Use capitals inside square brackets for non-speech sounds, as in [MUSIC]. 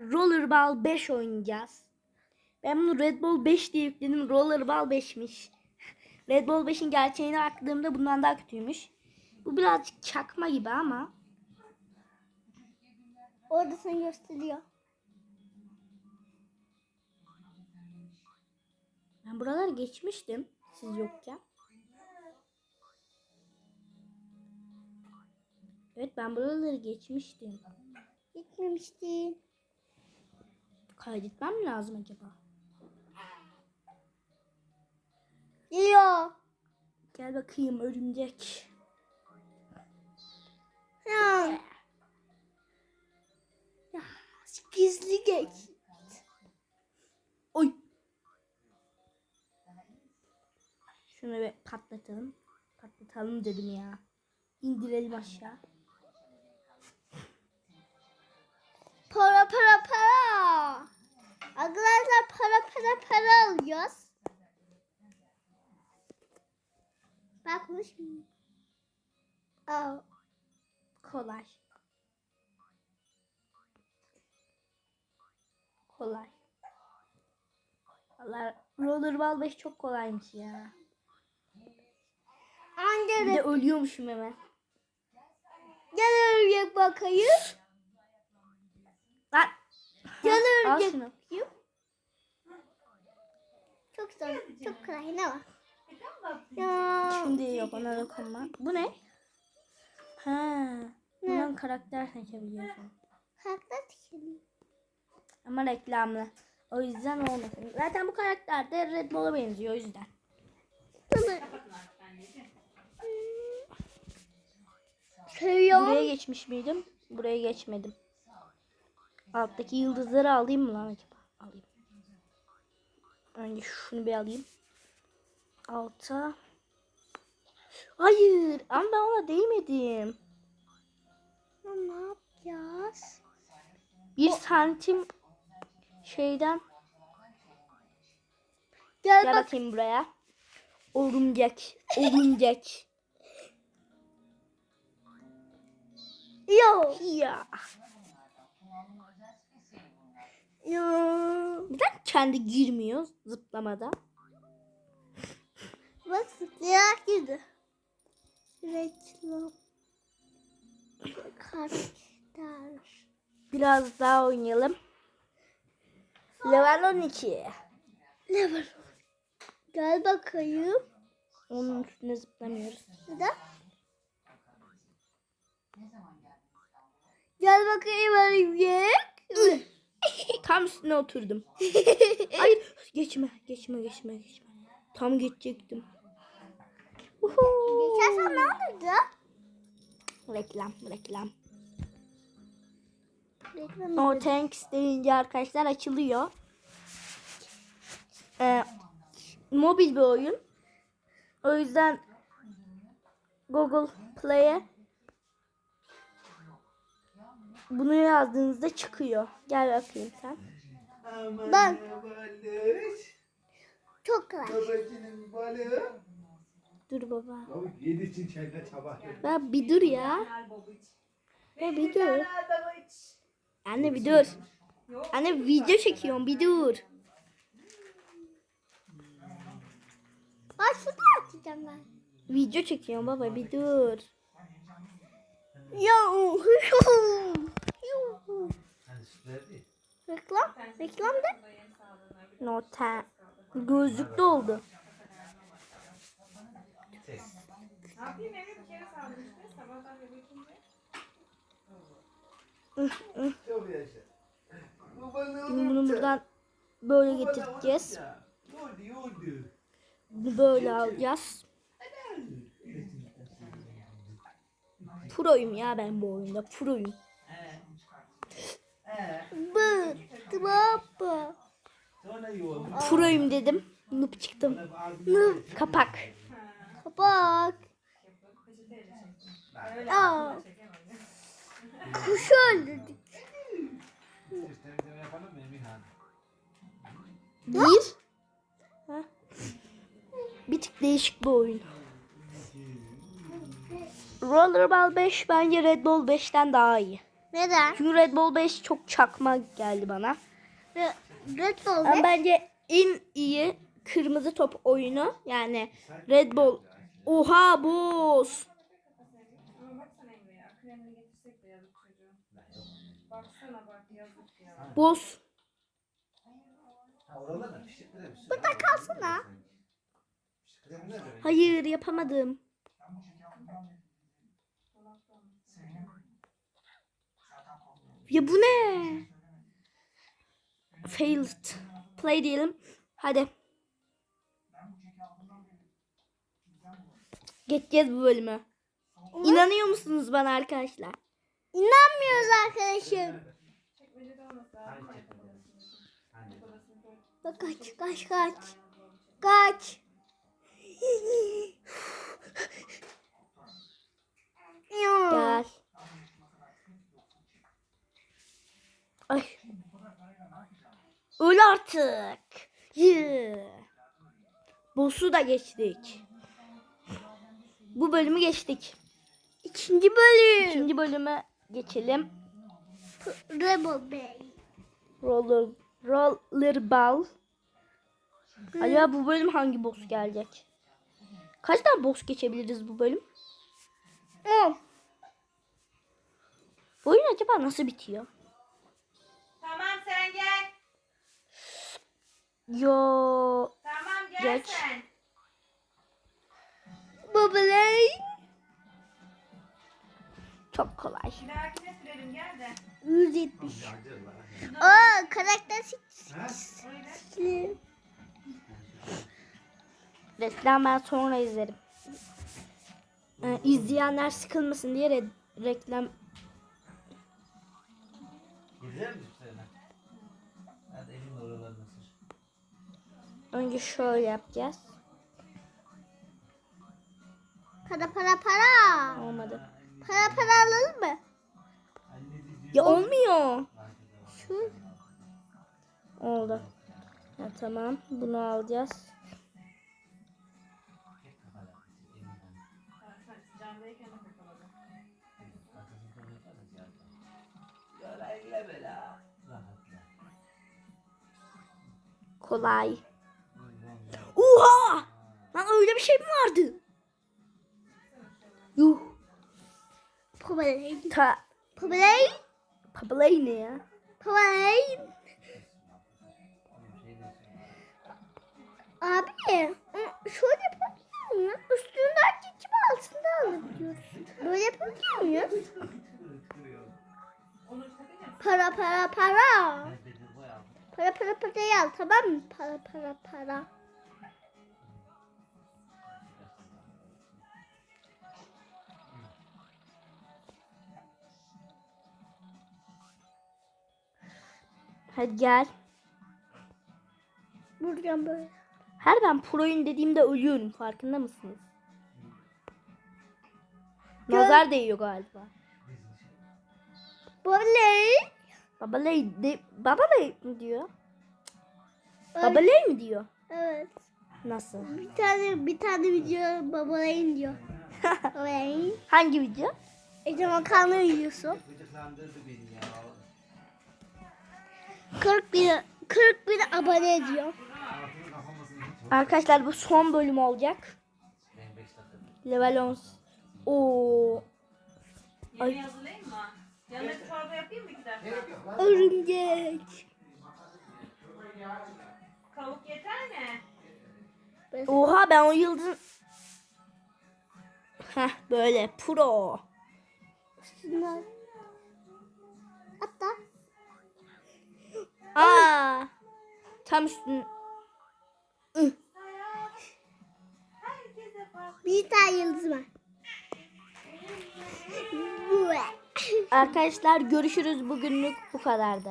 Rollerball 5 oynayacağız. Ben bunu Red Bull 5 diye yükledim. Rollerball 5'miş. [LAUGHS] Red Bull 5'in gerçeğine baktığımda bundan daha kötüymüş. Bu birazcık çakma gibi ama. Orada sana gösteriyor. Ben buraları geçmiştim. Siz yokken. Evet ben buraları geçmiştim. Gitmemiştin. Kaydetmem mi lazım acaba? Geliyor. Gel bakayım örümcek. Ya. Ya. Gizli geç. Oy. Şunu bir patlatalım. Patlatalım dedim ya. İndirelim aşağı. Para para para. Arkadaşlar para para para alıyoruz. Ben konuşmayayım. Aa, Kolay. Kolay. Valla Rollerball 5 çok kolaymış ya. Bir anne de de ölüyormuşum hemen. gel örümcek bakayım. Lan. Gel örümcek bakayım. Çok zor, çok kolay ne var? Ya. Şimdi yok ona dokunma. Bu ne? Ha. Bundan karakter seçebiliyorsun. Haklar tükeniyor. Ama reklamlı. O yüzden olmasın. Zaten bu karakter de Red Bull'a benziyor o yüzden. Seviyorum. Buraya geçmiş miydim? Buraya geçmedim. Alttaki yıldızları alayım mı lan acaba? Önce şunu bir alayım. Alta. Hayır. Ama ben ona değmedim. Ya Ne yapacağız? Bir santim şeyden. Gel Gel bak. bakayım buraya. Örümcek. Örümcek. Yo. ya. Neden kendi girmiyor zıplamada? Bak zıplayarak girdi. Reklam. Karakter. Biraz daha oynayalım. Level 12. Ne var? Gel bakayım. Onun üstüne zıplamıyoruz. Neden? Gel bakayım örümcek. Tam üstüne oturdum. [LAUGHS] Hayır geçme geçme geçme geçme. Tam geçecektim. Geçersen ne olurdu? Reklam reklam. Reklam. No thanks deyince arkadaşlar açılıyor. Ee, mobil bir oyun. O yüzden Google Play'e bunu yazdığınızda çıkıyor. Gel bakayım sen. Bak. Aman Bak. Barış. Çok kolay. Babacının balığı. Dur baba. Yedi için. Ya bir dur ya. Ya bir dur. Anne bir dur. Anne video çekiyorum bir dur. Bak şurada atacağım ben. Video çekiyorum baba bir dur. Ya. Reklam. Reklam da. No ten. Gözlüklü oldu. Şimdi bunu buradan böyle getireceğiz. Bunu böyle alacağız. Proyum ya ben bu oyunda. Proyum. Bu. Baba. Proyum dedim. Noob çıktım. Kapak. Kapak. Aa. Kuş öldürdük. Bir. Ha? Bir tık değişik bir oyun. Rollerball 5 bence Red Bull 5'ten daha iyi. Neden? Çünkü Red Bull 5 çok çakma geldi bana. Re- Red Bull Ama be. bence en iyi kırmızı top oyunu yani Red Bull. Oha boss. Ama baksana Emre ya. Kremini getirsek de yazık çocuğa. Baksana bak yazık ya. Boss. Ha oralar da pişikler mi? Burada kalsana. Pişikler mi ne demek? Hayır yapamadım. Ya bu ne? Failed. Play diyelim. Hadi. Geçeceğiz bu bölümü. İnanıyor musunuz bana arkadaşlar? İnanmıyoruz arkadaşım. Bak kaç kaç kaç. Kaç. Gel. Ay. Öl artık. Yeah. Boss'u da geçtik. Bu bölümü geçtik. İkinci bölüm. İkinci bölüme geçelim. Rebel Bey. Roller, rollerball. Acaba bu bölüm hangi boss gelecek? Kaç tane boss geçebiliriz bu bölüm? On. Bu oyun acaba nasıl bitiyor? Yo. Tamam gel Geç. sen. Babalay. Çok kolay. Bir dahakine sürelim gel de. 170. Acır var. Aa karakter seçili. Reklam ben sonra izlerim. Ee, izleyenler sıkılmasın diye re- reklam Güzel mi önce şöyle yapacağız. Para para para. Olmadı. Para para alalım mı? Ya olmuyor. Şu. Oldu. Ha, tamam. Bunu alacağız. Kolay. Oha! Lan öyle bir şey mi vardı? Yuh. Babalay. Ta Babalay. Pabalay ne ya? Babalay. Abi ama şöyle yapabiliyor muyuz? Üstünden geçip altında alabiliyoruz. Böyle yapabiliyor takınca Para para para. Para para parayı al tamam mı? Para para para. Hadi gel. Vuracağım böyle. Her ben proyum dediğimde ölüyorum. Farkında mısınız? Nazar değiyor galiba. Babalay. Babalay de Babalay mi diyor? Ay, Babalay mi diyor? Evet. Nasıl? Bir tane bir tane video babalayın diyor. [LAUGHS] Hangi video? Yiyorsun. Gıcıklandırdı beni ya. 40 bin 40 bin abone ediyor. Arkadaşlar bu son bölüm olacak. Ben 5 dakika. Level 10. Oo. Ay. hazırlayayım mı? Yanına çorba yapayım mı. Örümcek. Tavuk yeter mi? Oha ben o yıldızın... Heh böyle pro. Üstünden. Tam üstün. Bir tane yıldız var. Arkadaşlar görüşürüz bugünlük bu kadardı.